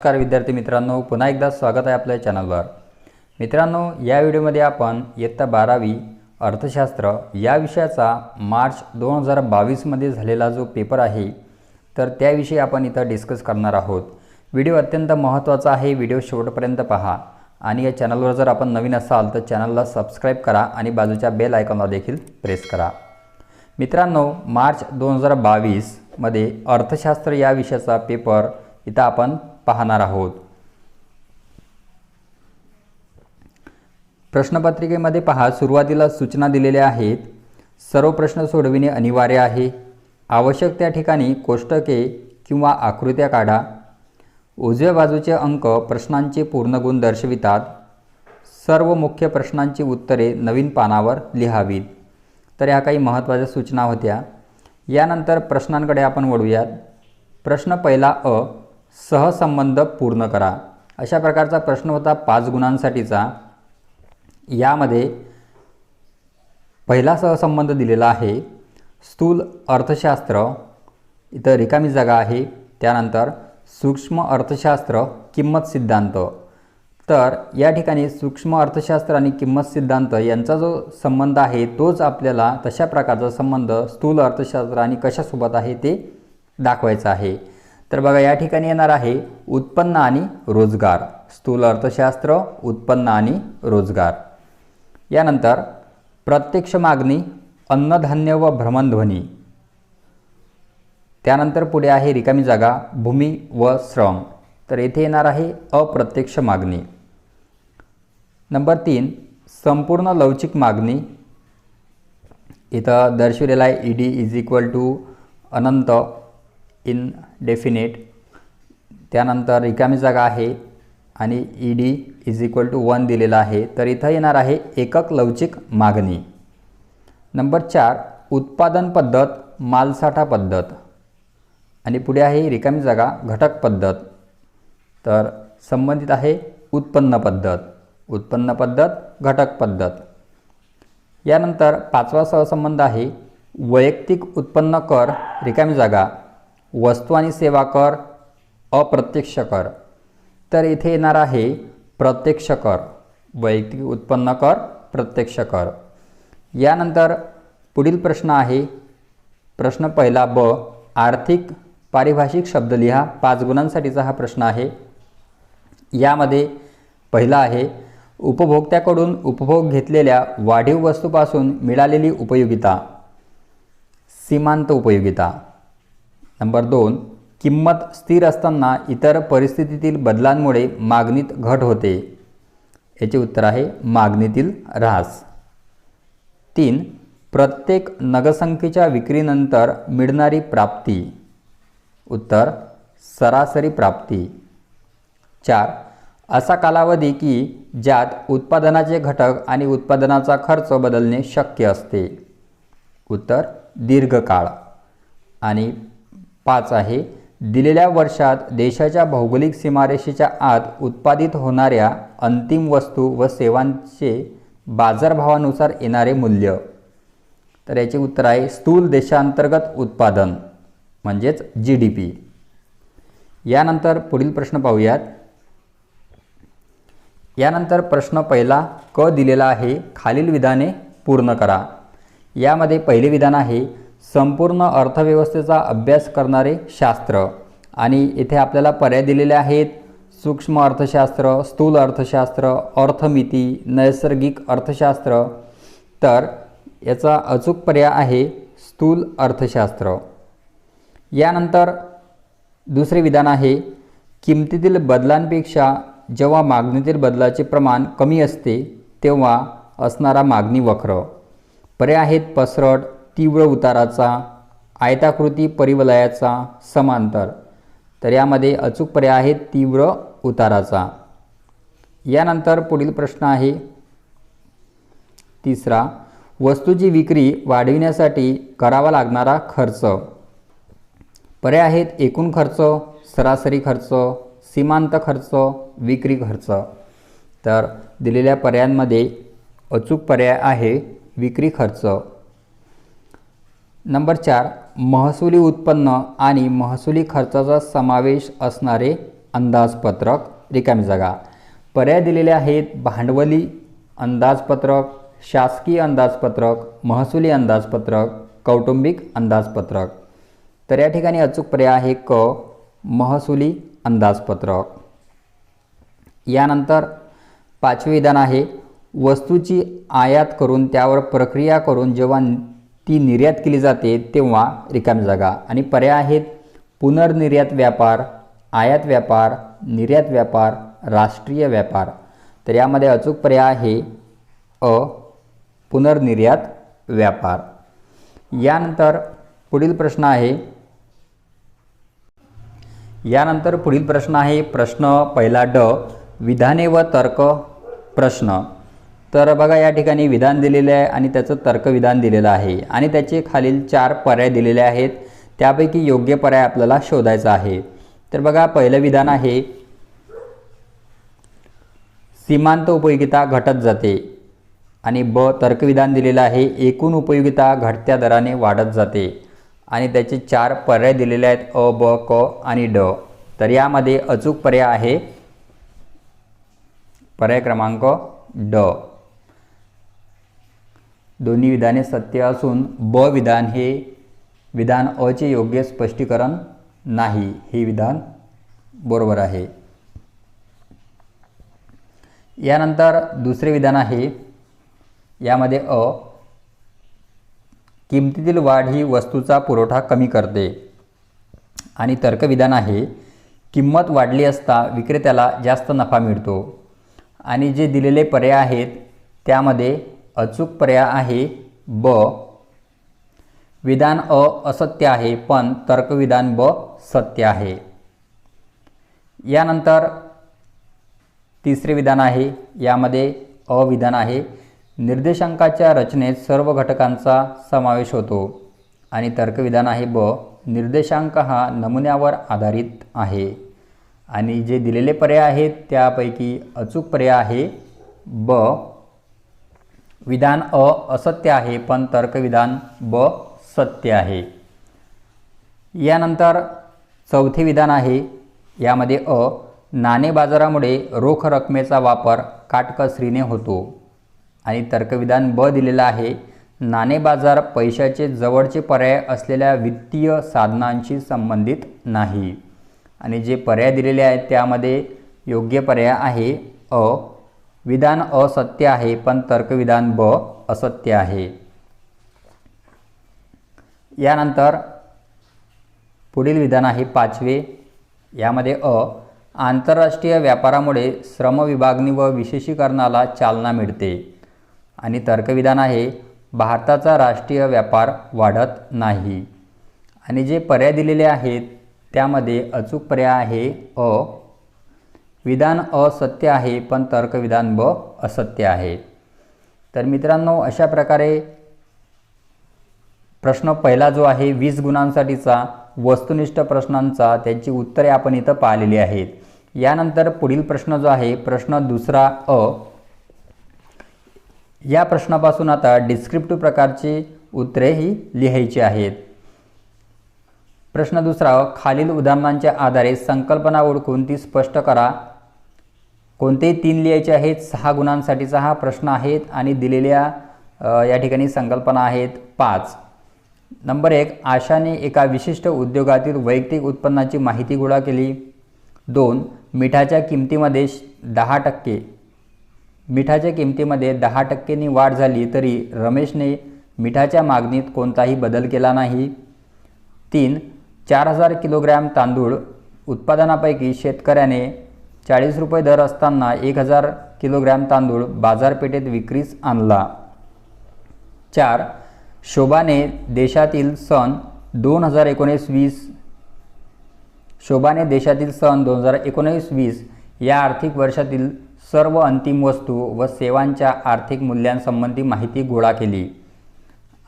नमस्कार विद्यार्थी मित्रांनो पुन्हा एकदा स्वागत आहे आपल्या चॅनलवर. मित्रांनो या व्हिडिओमध्ये आपण इयत्ता बारावी अर्थशास्त्र या विषयाचा मार्च दोन हजार बावीसमध्ये झालेला जो पेपर आहे तर त्याविषयी आपण इथं डिस्कस करणार आहोत. व्हिडिओ अत्यंत महत्त्वाचा आहे व्हिडिओ शेवटपर्यंत पहा. आणि या चॅनलवर जर आपण नवीन असाल तर चॅनलला सबस्क्राईब करा आणि बाजूच्या बेल आयकॉनला देखील प्रेस करा. मित्रांनो मार्च दोन हजार बावीसमध्ये अर्थशास्त्र या विषयाचा पेपर इथं आपण पाहणार आहोत. प्रश्नपत्रिकेमध्ये पहा सुरुवातीला सूचना दिलेल्या आहेत सर्व प्रश्न सोडविणे अनिवार्य आहे. आवश्यक त्या ठिकाणी कोष्टके किंवा आकृत्या काढा. उजव्या बाजूचे अंक प्रश्नांचे पूर्ण गुण दर्शवितात. सर्व मुख्य प्रश्नांची उत्तरे नवीन पानावर लिहावीत. तर ह्या काही महत्त्वाच्या सूचना होत्या. यानंतर प्रश्नांकडे आपण वळूयात. प्रश्न पहिला अ सहसंबंध पूर्ण करा. अशा प्रकारचा प्रश्न होता पाच गुणांसाठीचा. यामध्ये पहिला सहसंबंध दिलेला आहे स्थूल अर्थशास्त्र. इथं रिकामी जागा आहे. त्यानंतर सूक्ष्म अर्थशास्त्र किंमत सिद्धांत. तर या ठिकाणी सूक्ष्म अर्थशास्त्र आणि किंमत सिद्धांत यांचा जो संबंध आहे तोच आपल्याला तशा प्रकारचा संबंध स्थूल अर्थशास्त्र आणि कशासोबत आहे ते दाखवायचं आहे. तर बघा या ठिकाणी येणार आहे उत्पन्न आणि रोजगार. स्थूल अर्थशास्त्र उत्पन्न आणि रोजगार. यानंतर प्रत्यक्ष मागणी अन्नधान्य व भ्रमणध्वनी. त्यानंतर पुढे आहे रिकामी जागा भूमी व श्रम. तर येथे येणार आहे अप्रत्यक्ष मागणी. नंबर तीन संपूर्ण लवचिक मागणी. इथं दर्शविलेला आहे E D is equal to Anant indefinite. त्यानंतर रिकामी जागा आहे आणि E D is equal to one दिलेला आहे. तर इथं येणार आहे एकक लवचिक मागणी. नंबर चार उत्पादन पद्धत मालसाठा पद्धत. आणि पुढे आहे रिकामी जागा घटक पद्धत. तर संबंधित आहे उत्पन्न पद्धत. उत्पन्न पद्धत घटक पद्धत. यानंतर पाचवा सहसंबंध आहे वैयक्तिक उत्पन्न कर रिकामी जागा. वस्तू आणि सेवा कर अप्रत्यक्ष कर. तर इथे येणार आहे प्रत्यक्ष कर. वैयक्तिक उत्पन्न कर प्रत्यक्ष कर. यानंतर पुढील प्रश्न आहे. प्रश्न पहिला ब आर्थिक पारिभाषिक शब्द लिहा. पाच गुणांसाठीचा हा प्रश्न आहे. यामध्ये पहिला आहे उपभोक्त्याकडून उपभोग घेतलेल्या वाढीव वस्तूपासून मिळालेली उपयोगिता सीमांत उपयोगिता. नंबर दोन किंमत स्थिर असताना इतर परिस्थितीतील बदलांमुळे मागणीत घट होते. याचे उत्तर आहे मागणीतील ऱ्हास. तीन प्रत्येक नगसंख्येच्या विक्रीनंतर मिळणारी प्राप्ती. उत्तर सरासरी प्राप्ती. चार असा कालावधी की ज्यात उत्पादनाचे घटक आणि उत्पादनाचा खर्च बदलणे शक्य असते. उत्तर दीर्घकाळ. आणि पाच आहे. दिलेल्या वर्षात देशाच्या भौगोलिक सीमारेषेच्या आत उत्पादित होणाऱ्या अंतिम वस्तू व सेवांचे बाजारभावानुसार येणारे मूल्य. तर याचे उत्तर आहे स्थूल देशांतर्गत उत्पादन म्हणजेच जी डी पी यानंतर पुढील प्रश्न पाहूयात. यानंतर प्रश्न पहिला क दिलेला आहे खालील विधाने पूर्ण करा. यामध्ये पहिले विधान आहे संपूर्ण अर्थव्यवस्थेचा अभ्यास करणारे शास्त्र. आणि इथे आपल्याला पर्याय दिलेले आहेत. सूक्ष्म अर्थशास्त्र स्थूल अर्थशास्त्र अर्थमिती नैसर्गिक अर्थशास्त्र. तर याचा अचूक पर्याय आहे स्थूल अर्थशास्त्र. यानंतर दुसरे विधान आहे किमतीतील बदलांपेक्षा जेव्हा मागणीतील बदलाचे प्रमाण कमी असते तेव्हा असणारा मागणी वक्र. पर्याय आहेत पसरट तीव्र उताराचा आयताकृती परिवलयाचा समांतर. तर यामध्ये अचूक पर्याय आहे तीव्र उताराचा. यानंतर पुढील प्रश्न आहे. तिसरा वस्तूची विक्री वाढविण्यासाठी करावा लागणारा खर्च. पर्याय आहेत एकूण खर्च सरासरी खर्च सीमांत खर्च विक्री खर्च. तर दिलेल्या पर्यायांमध्ये अचूक पर्याय आहे विक्री खर्च. नंबर चार महसुली उत्पन्न आणि महसुली खर्चाचा समावेश असणारे अंदाजपत्रक रिकामी जागा. पर्याय दिलेले आहेत भांडवली अंदाजपत्रक शासकीय अंदाजपत्रक महसुली अंदाजपत्रक कौटुंबिक अंदाजपत्रक. तर या ठिकाणी अचूक पर्याय आहे क महसुली अंदाजपत्रक. यानंतर पाचवे विधान आहे वस्तूची आयात करून त्यावर प्रक्रिया करून जेव्हा ती निर्यात केली जाते तेव्हा रिकामी जागा. आणि पर्याय आहेत पुनर्निर्यात व्यापार आयात व्यापार निर्यात व्यापार राष्ट्रीय व्यापार. तर यामध्ये अचूक पर्याय आहे अ पुनर्निर्यात व्यापार. यानंतर पुढील प्रश्न आहे. यानंतर पुढील प्रश्न आहे प्रश्न पहिला ड विधाने व तर्क प्रश्न. तर बघा या ठिकाणी विधान दिलेलं आहे आणि त्याचं तर्कविधान दिलेलं आहे. आणि त्याचे खालील चार पर्याय दिलेले आहेत. त्यापैकी योग्य पर्याय आपल्याला शोधायचा आहे. तर बघा पहिलं विधान आहे सीमांत उपयोगिता घटत जाते. आणि ब तर्कविधान दिलेलं आहे एकूण उपयोगिता घटत्या दराने वाढत जाते. आणि त्याचे चार पर्याय दिलेले आहेत अ ब क आणि ड. तर यामध्ये अचूक पर्याय आहे पर्याय क्रमांक ड. दोन्ही विधाने सत्य असून ब विधान हे विधान अचे योग्य स्पष्टीकरण नाही. हे विधान बरोबर आहे. यानंतर दुसरे विधान आहे यामध्ये अ किमतीतील वाढ ही वस्तूचा पुरवठा कमी करते. आणि तर्कविधान आहे किंमत वाढली असता विक्रेत्याला जास्त नफा मिळतो. आणि जे दिलेले पर्याय आहेत त्यामध्ये अचूक पर्याय आहे. ब. विधान अ असत्य आहे पण तर्कविधान ब सत्य आहे. यानंतर तिसरे विधान आहे. यामध्ये अविधान आहे. निर्देशांकाच्या रचनेत सर्व घटकांचा समावेश होतो आणि तर्कविधान आहे ब. निर्देशांक हा नमुन्यावर आधारित आहे. आणि जे दिलेले पर्याय आहेत त्यापैकी अचूक पर्याय आहे ब. विधान अ असत्य आहे पण तर्कविधान ब सत्य आहे. यानंतर चौथे विधान आहे यामध्ये अ नाणे बाजारामुळे रोख रकमेचा वापर काटकसरीने होतो आणि तर्कविधान ब दिलेलं आहे. नाणे बाजार पैशाचे जवळचे पर्याय असलेल्या वित्तीय साधनांशी संबंधित नाही. आणि जे पर्याय दिलेले आहेत त्यामध्ये योग्य पर्याय आहे अ विधान असत्य आहे पण तर्कविधान ब असत्य आहे. यानंतर पुढील विधान आहे पाचवे. यामध्ये अ आंतरराष्ट्रीय व्यापारामुळे श्रमविभागणी व विशेषीकरणाला चालना मिळते आणि तर्कविधान आहे भारताचा राष्ट्रीय व्यापार वाढत नाही. आणि जे पर्याय दिलेले आहेत त्यामध्ये अचूक पर्याय आहे अ विधान असत्य आहे पण तर्कविधान ब असत्य आहे. तर मित्रांनो अशा प्रकारे प्रश्न पहिला जो आहे वीस गुणांसाठीचा वस्तुनिष्ठ प्रश्नांचा त्यांची उत्तरे आपण इथं पाहिलेली आहेत. यानंतर पुढील प्रश्न जो आहे प्रश्न दुसरा अ. या प्रश्नापासून आता डिस्क्रिप्टिव्ह प्रकारची उत्तरे ही लिहायची आहेत. प्रश्न दुसरा खालील उदाहरणांच्या आधारे संकल्पना ओळखून ती स्पष्ट करा. कोणते तीन लिहायचे आहेत सहा गुणांसाठीचा हा प्रश्न आहेत आणि दिलेल्या या ठिकाणी संकल्पना आहेत पाच. नंबर एक आशाने एका विशिष्ट उद्योगातील वैयक्तिक उत्पन्नाची माहिती गोळा केली. दोन मिठाच्या किमतीमध्ये दहा टक्के. मिठाच्या किमतीमध्ये दहा टक्केनी वाढ झाली तरी रमेशने मिठाच्या मागणीत कोणताही बदल केला नाही. तीन चार हजार किलोग्रॅम तांदूळ उत्पादनापैकी शेतकऱ्याने चाळीस रुपये दर असताना एक हजार किलोग्रॅम तांदूळ बाजारपेठेत विक्रीस आणला. चार शोभाने देशातील सण दोन हजार एकोणीस वीस शोभाने देशातील सण दोन हजार एकोणीस वीस या आर्थिक वर्षातील सर्व अंतिम वस्तू व सेवांच्या आर्थिक मूल्यांसंबंधी माहिती गोळा केली.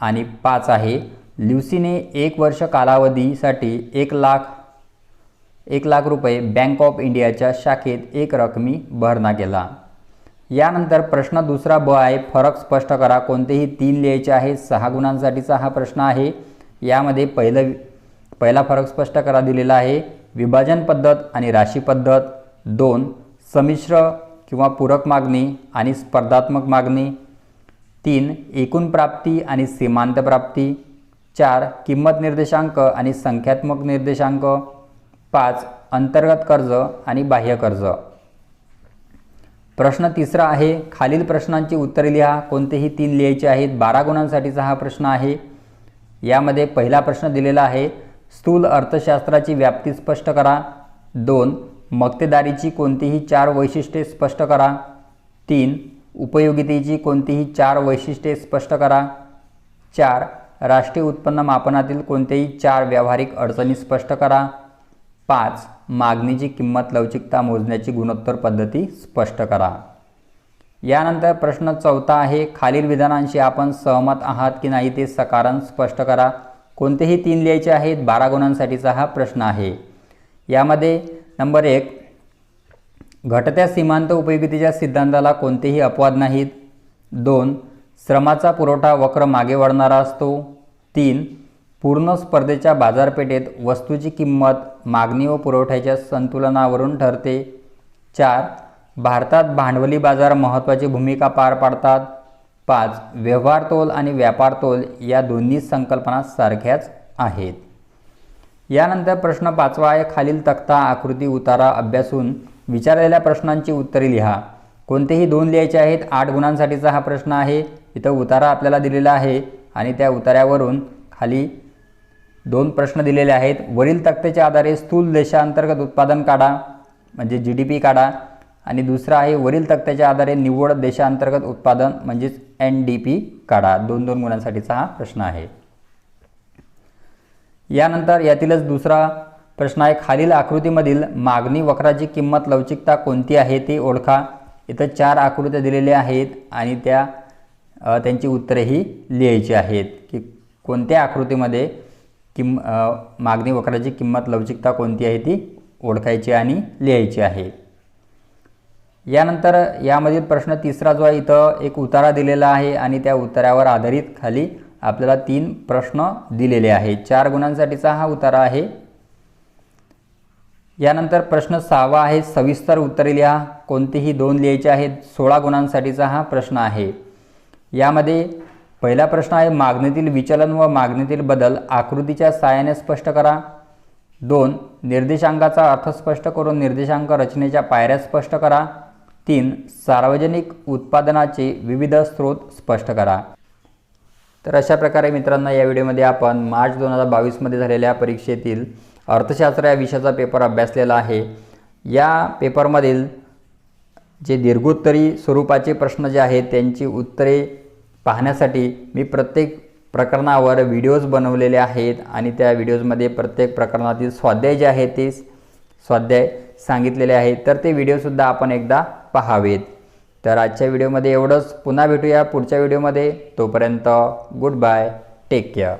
आणि पाच आहे ल्युसीने एक वर्ष कालावधीसाठी एक लाख एक लाख रुपये बँक ऑफ इंडियाच्या शाखेत एक रकमी भरणा केला. यानंतर प्रश्न दुसरा ब आहे फरक स्पष्ट करा. कोणतेही तीन लिहायचे आहेत सहा गुणांसाठीचा हा प्रश्न आहे. यामध्ये पहिलं पहिला फरक स्पष्ट करा दिलेला आहे. विभाजन पद्धत आणि राशी पद्धत दोन समिश्र किंवा पूरक मागणी आणि स्पर्धात्मक मागणी. तीन एकूण प्राप्ती आणि सीमांत प्राप्ती. चार किंमत निर्देशांक आणि संख्यात्मक निर्देशांक. पाच अंतर्गत कर्ज आणि बाह्य कर्ज. प्रश्न तिसरा आहे खालील प्रश्नांची उत्तरे लिहा. कोणतेही तीन लिहायचे आहेत बारा गुणांसाठीचा हा प्रश्न आहे. यामध्ये पहिला प्रश्न दिलेला आहे स्थूल अर्थशास्त्राची व्याप्ती स्पष्ट करा. दोन मक्तेदारीची कोणतीही चार वैशिष्ट्ये स्पष्ट करा. तीन उपयोगितेची कोणतीही चार वैशिष्ट्ये स्पष्ट करा. चार राष्ट्रीय उत्पन्न मापनातील कोणतेही चार व्यावहारिक अडचणी स्पष्ट करा. पाच. मागणीची किंमत लवचिकता मोजण्याची गुणोत्तर पद्धती स्पष्ट करा. यानंतर प्रश्न चौथा आहे खालील विधानांशी आपण सहमत आहात की नाही ते सकारण स्पष्ट करा. कोणतेही तीन लिहायचे आहेत बारा गुणांसाठीचा हा प्रश्न आहे. यामध्ये नंबर एक घटत्या सीमांत उपयोगितेच्या सिद्धांताला कोणतेही अपवाद नाहीत. दोन श्रमाचा पुरवठा वक्र मागे वळणारा असतो. तीन पूर्ण स्पर्धेच्या बाजारपेठेत वस्तूची किंमत मागणी व पुरवठ्याच्या संतुलनावरून ठरते. चार भारतात भांडवली बाजार महत्त्वाची भूमिका पार पाडतात. पाच व्यवहार तोल आणि व्यापार तोल या दोन्ही संकल्पना सारख्याच आहेत. यानंतर प्रश्न पाचवा आहे खालील तक्ता आकृती उतारा अभ्यासून विचारलेल्या प्रश्नांची उत्तरे लिहा. कोणतेही दोन लिहायचे आहेत आठ गुणांसाठीचा हा प्रश्न आहे. इथं उतारा आपल्याला दिलेला आहे आणि त्या उतार्यावरून खाली दोन प्रश्न दिलेले आहेत. वरील तक्त्याच्या आधारे स्थूल देशांतर्गत उत्पादन काढा म्हणजे जी डी पी काढा. आणि दुसरं आहे वरील तक्त्याच्या आधारे निव्वळ देशांतर्गत उत्पादन म्हणजेच एन डी पी काढा. दोन दोन गुणांसाठीचा हा प्रश्न आहे. यानंतर यातीलच दुसरा प्रश्न आहे. खालील आकृतीमधील मागणी वक्राची किंमत लवचिकता कोणती आहे ते ओळखा. इथं चार आकृत्या दिलेल्या आहेत आणि त्या त्यांची उत्तरेही लिहायची आहेत. की कोणत्या आकृतीमध्ये किम मागणी वक्राची किंमत लवचिकता कोणती आहे ती ओळखायची आणि लिहायची आहे. यानंतर यामधील प्रश्न तिसरा जो आहे इथं एक उतारा दिलेला आहे आणि त्या उतारावर आधारित खाली आपल्याला तीन प्रश्न दिलेले आहेत. चार गुणांसाठीचा हा उतारा आहे. यानंतर प्रश्न सहावा आहे सविस्तर उत्तरे लिहा. कोणतेही दोन लिहायचे आहेत सोळा गुणांसाठीचा हा प्रश्न आहे. यामध्ये पहिला प्रश्न आहे मागणीतील विचलन व मागणीतील बदल आकृतीच्या साहाय्याने स्पष्ट करा. दोन निर्देशांकाचा अर्थ स्पष्ट करून निर्देशांक रचनेच्या पायऱ्या स्पष्ट करा. तीन सार्वजनिक उत्पादनाचे विविध स्रोत स्पष्ट करा. तर अशा प्रकारे मित्रांनो या व्हिडिओमध्ये आपण मार्च दोन हजार बावीसमध्ये झालेल्या परीक्षेतील अर्थशास्त्र या विषयाचा पेपर अभ्यासलेला आहे. या पेपरमधील जे दीर्घोत्तरी स्वरूपाचे प्रश्न जे आहेत त्यांची उत्तरे पाहण्यासाठी मी प्रत्येक प्रकरणावर व्हिडिओज बनवलेले आहेत आणि त्या व्हिडिओजमध्ये प्रत्येक प्रकरणातील स्वाध्याय जे आहेत ते स्वाध्याय सांगितलेले आहेत. तर ते व्हिडिओसुद्धा आपण एकदा पहावेत. तर आजच्या व्हिडिओमध्ये एवढंच. पुन्हा भेटूया पुढच्या व्हिडिओमध्ये तोपर्यंत गुड बाय टेक केअर